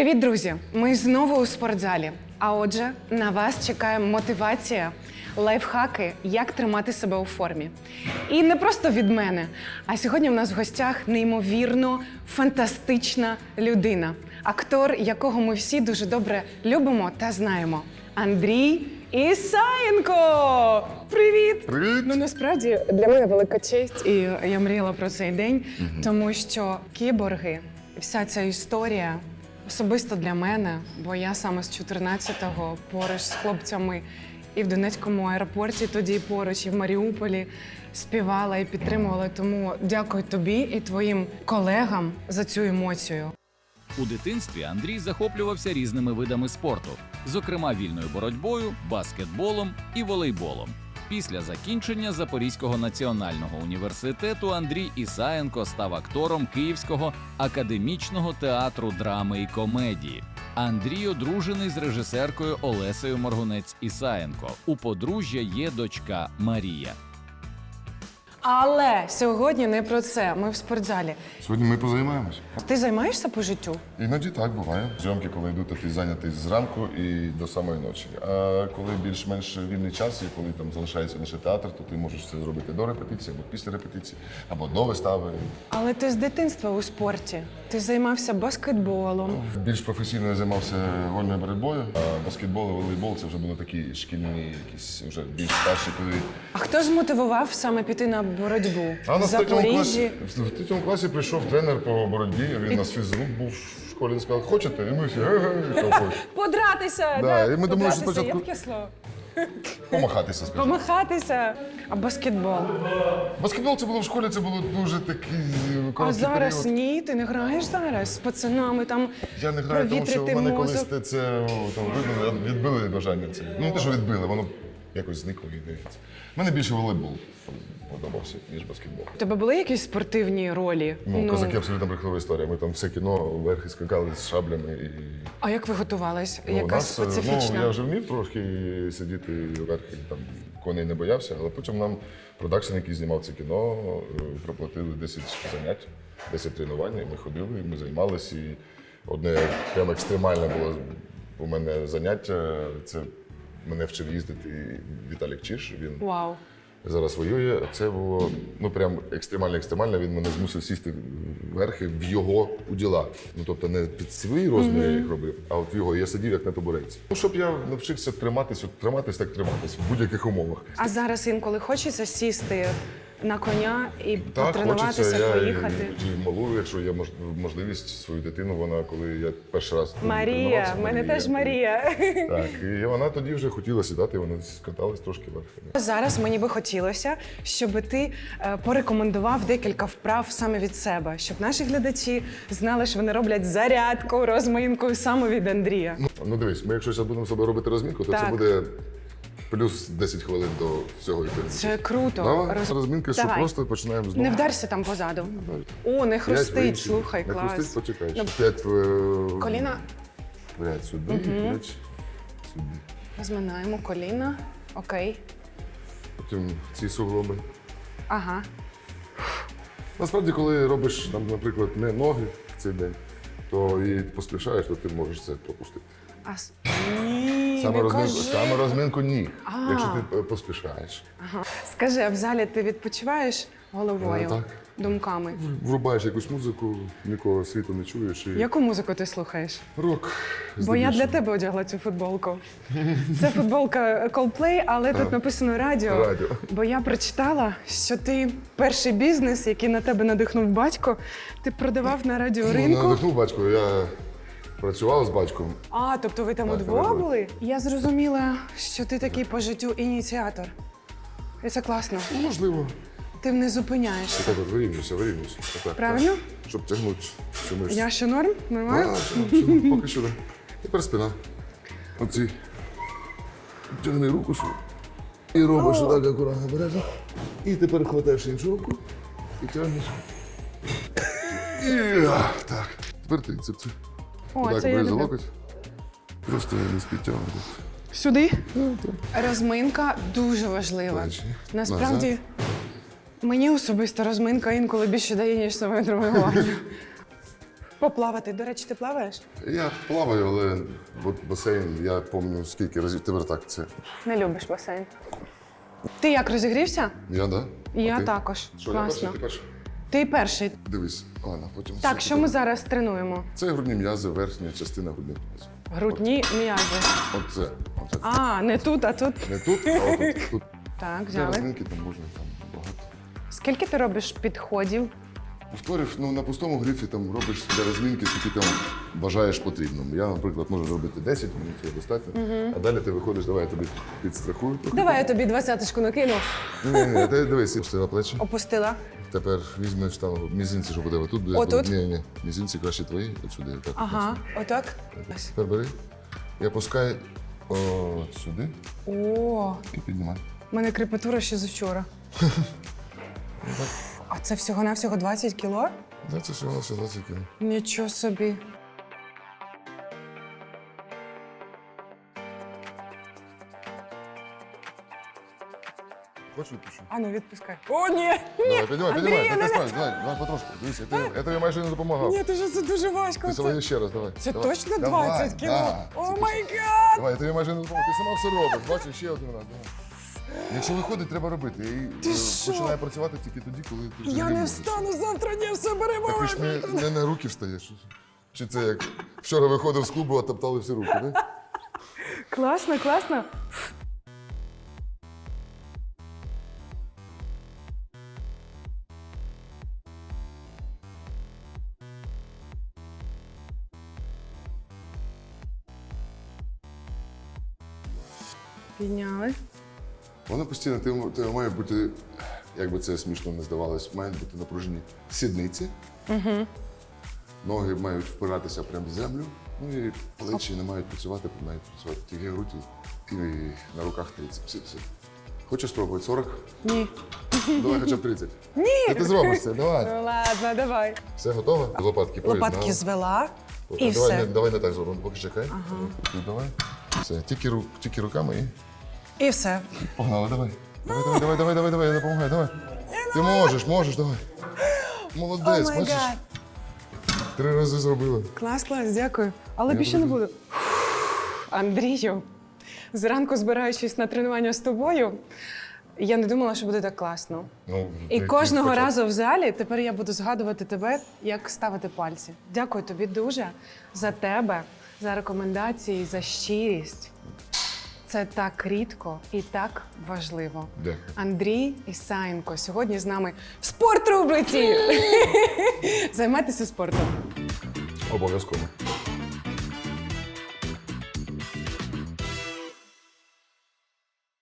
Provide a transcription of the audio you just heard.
Привіт, друзі! Ми знову у спортзалі. А отже, на вас чекає мотивація, лайфхаки, як тримати себе у формі. І не просто від мене. А сьогодні в нас в гостях неймовірно фантастична людина, актор, якого ми всі дуже добре любимо та знаємо. Андрій Ісаєнко! Привіт! Привіт! Ну насправді для мене велика честь, і я мріяла про цей день, тому що кіборги, вся ця історія особисто для мене, бо я саме з 14-го поруч з хлопцями і в Донецькому аеропорті, тоді поруч, і в Маріуполі співала і підтримувала. Тому дякую тобі і твоїм колегам за цю емоцію. У дитинстві Андрій захоплювався різними видами спорту, зокрема вільною боротьбою, баскетболом і волейболом. Після закінчення Запорізького національного університету Андрій Ісаєнко став актором Київського академічного театру драми і комедії. Андрій одружений з режисеркою Олесею Моргунець Ісаєнко. У подружжя є дочка Марія. Але сьогодні не про це. Ми в спортзалі. Сьогодні ми позаймаємось. Ти займаєшся по життю? Іноді так буває. Зйомки, коли йдуть, то ти зайнятий зранку і до самої ночі. А коли більш-менш вільний час, і коли там залишається лише театр, то ти можеш це зробити до репетиції, або після репетиції, або до вистави. Але ти з дитинства у спорті. Ти займався баскетболом. Більш професійно я займався вольною боротьбою. А баскетбол і волейбол це вже були такі шкільні, якісь вже більш старші, коли А хто змотивував саме піти на боротьбу? А в на третьому класі, в третьому класі прийшов тренер по боротьбі. Він нас фізрук був в школі. Він сказав, хочете? І ми всі хоче. Подратися! Да, і ми думали, що спочатку- є таке слово? Помахатися, скажімо. Помахатися. А баскетбол. Баскетбол це було в школі, це було дуже такий А зараз період. ні, ти не граєш зараз з пацанами там. Я не граю, тому що в мене колись мозок. те- це о, там видно, відбили бажання це. Ну не те, що відбили, воно якось зникло і дивиться. Мене більше волейбол подобався, ніж баскетбол. У тебе були якісь спортивні ролі? Ну, козаки абсолютно брехлива історія. Ми там все кіно верхи скакали з шаблями і. А як ви готувались? Ну, у Якась нас, е, специфічна? Ну, я вже вмів трошки сидіти верхи, там коней не боявся, але потім нам продакшн, який знімав це кіно, е, проплатили 10 занять, 10 тренувань, і ми ходили, і ми займалися. І одне прямо екстремальне було у мене заняття. Це мене вчив їздити Віталік Чіш. Він Вау. зараз воює. Це було ну прям екстремально екстремально. Він мене змусив сісти верхи в його уділа. Ну тобто не під свої розміри я їх робив, а от в його. Я сидів як на табуреці. Ну щоб я навчився триматись, от триматись, так триматись в будь-яких умовах. А зараз інколи хочеться сісти на коня і Так, потренуватися, хочеться. Я поїхати. і, і малу, якщо є мож- можливість свою дитину, вона коли я перший раз Марія, в мене теж Марія. Так, і вона тоді вже хотіла сідати, вона скаталась трошки верхи. Зараз мені би хотілося, щоб ти е, порекомендував декілька вправ саме від себе, щоб наші глядачі знали, що вони роблять зарядку, розминку саме від Андрія. Ну, ну дивись, ми якщо зараз будемо собою робити розмінку, то Так. це буде плюс 10 хвилин до всього ефіру. Це круто. Давай, Роз- розминка, що Давай. просто починаємо знову. Не вдарся там позаду. О, не П'ять хрустить, в інші. слухай, Не клас. хрустить, почекай. Ну, П'ять в... Коліна П'ять сюди, п'ять сюди. розминаємо, коліна. Окей. Потім ці суглоби. Ага. Насправді, коли робиш, там, наприклад, не ноги в цей день, то і поспішаєш, то ти можеш це пропустити. А с- ні, Саме не розминку, кажи. саме розминку ні, А. якщо ти е, поспішаєш. Ага. Скажи, а в залі ти відпочиваєш головою, Е, так. думками? Врубаєш якусь музику, нікого світу не чуєш і Яку музику ти слухаєш? рок. Бо я для здебільшого. тебе одягла цю футболку. Це футболка Coldplay, але тут написано радіо. Радіо. Бо я прочитала, що ти перший бізнес, який на тебе надихнув батько, ти продавав на Ну, радіоринку. надихнув батько, я працював з батьком. А, тобто ви там Так, удвох радіо. були? Я зрозуміла, що ти такий по життю ініціатор. І це класно. Ну, можливо. Ти не зупиняєшся. Так, от вирівнюйся, вирівнюйся. Отак, Правильно? так. Щоб тягнути цю мишцю. Я ще норм? А, Нормально? все, все, поки що. да. Тепер спина. Оці. Тягни руку свою. І робиш отак акуратно бережно. І тепер хватаєш іншу руку і тягнеш. І, а, так. Тепер трицепси. О, так, це я за люблю. локоть. Просто не підтягувати. Сюди? Ну, так. Розминка дуже важлива. Насправді, Назад. мені особисто розминка інколи більше дає, ніж саме тренування. Поплавати. До речі, ти плаваєш? Я плаваю, але от басейн, я пам'ятаю скільки разів. Тепер так це. Не любиш басейн. Ти як розігрівся? Я, да? А Я ти? також. Що, я перший, Класно. ти перший? Ти перший. Дивись, Олена, потім. Так, все що ми зараз тренуємо? Це грудні м'язи, верхня частина грудних м'язів. Грудні м'язи. Оце. Оце. А, не тут, а тут. Не тут, а отут. Тут Так, взяли. розминки там можна там багато. Скільки ти робиш підходів? Повторів, ну на пустому грифі там робиш для розмінки, скільки там вважаєш потрібним. Я, наприклад, можу робити 10 минут, це достатньо. А далі ти виходиш, давай я тобі підстрахую. Давай я тобі двадцяточку накину. Ні, ні, ти дивись, пустила плечі. Опустила. Тепер візьмеш там мізинці, щоб у тебе тут буде. Отут? Ні, ні, мізинці краще твої, от сюди. Так, Ага, отак. от. Тепер бери і опускай от сюди О, і піднімай. в мене крепатура ще з вчора. А це всього-навсього 20 кіло? Да, це всього все 20 кг. Нічого собі. Хочеш відпущу? А ну відпускай. О, ні! Давай, піднімай, піднімай, ти давай, давай, давай потрошку. Дивись, я тобі, я тобі майже не допомагав. Ні, ти ж це дуже важко. Ти Це, ще раз, давай. це Давай. точно Давай, 20 кіло? да. О май гад! Давай, я тобі майже не допомагав. Ти сама все робиш. Бачиш, ще один раз. Давай. Якщо виходить, треба робити. І Ти е, що? починає працювати тільки тоді, коли ти вже Я не можеш. встану завтра, ні, все беремо. Так ви ж не, не на руки встаєш. Чи це як вчора виходив з клубу, а топтали всі руки, не? Класно, класно. Підняли. Воно постійно ти, ти має бути, як би це смішно не здавалось, мають бути напружені сідниці. Угу. Ноги мають впиратися прямо в землю. Ну і плечі не мають працювати, мають працювати тільки грудь і на руках трицепси. Все. Хочеш спробувати 40? Ні. Давай хоча б 30. Ні! Ти зробиш це, давай. Ну ладно, давай. Все готово? Лопатки Лопатки поєднали. звела. І давай, все. Не, давай не так зробимо, поки чекай. Ага. давай. Все, тільки, рук, тільки руками і І все. погнали, давай. Давай, давай, давай, давай, давай, давай, я допомагаю, давай. Ти можеш, можеш, давай. Молодець, О май бачиш? гад. Три рази зробила. Клас, клас, дякую. Але більше не буду. Андрію, зранку збираючись на тренування з тобою, я не думала, що буде так класно. Ну, І ти- кожного хоча б- разу в залі тепер я буду згадувати тебе, як ставити пальці. Дякую тобі дуже за тебе, за рекомендації, за щирість. Це так рідко і так важливо. Де? Андрій Ісаєнко сьогодні з нами в спорт рубриці. Займайтеся спортом. Обов'язково.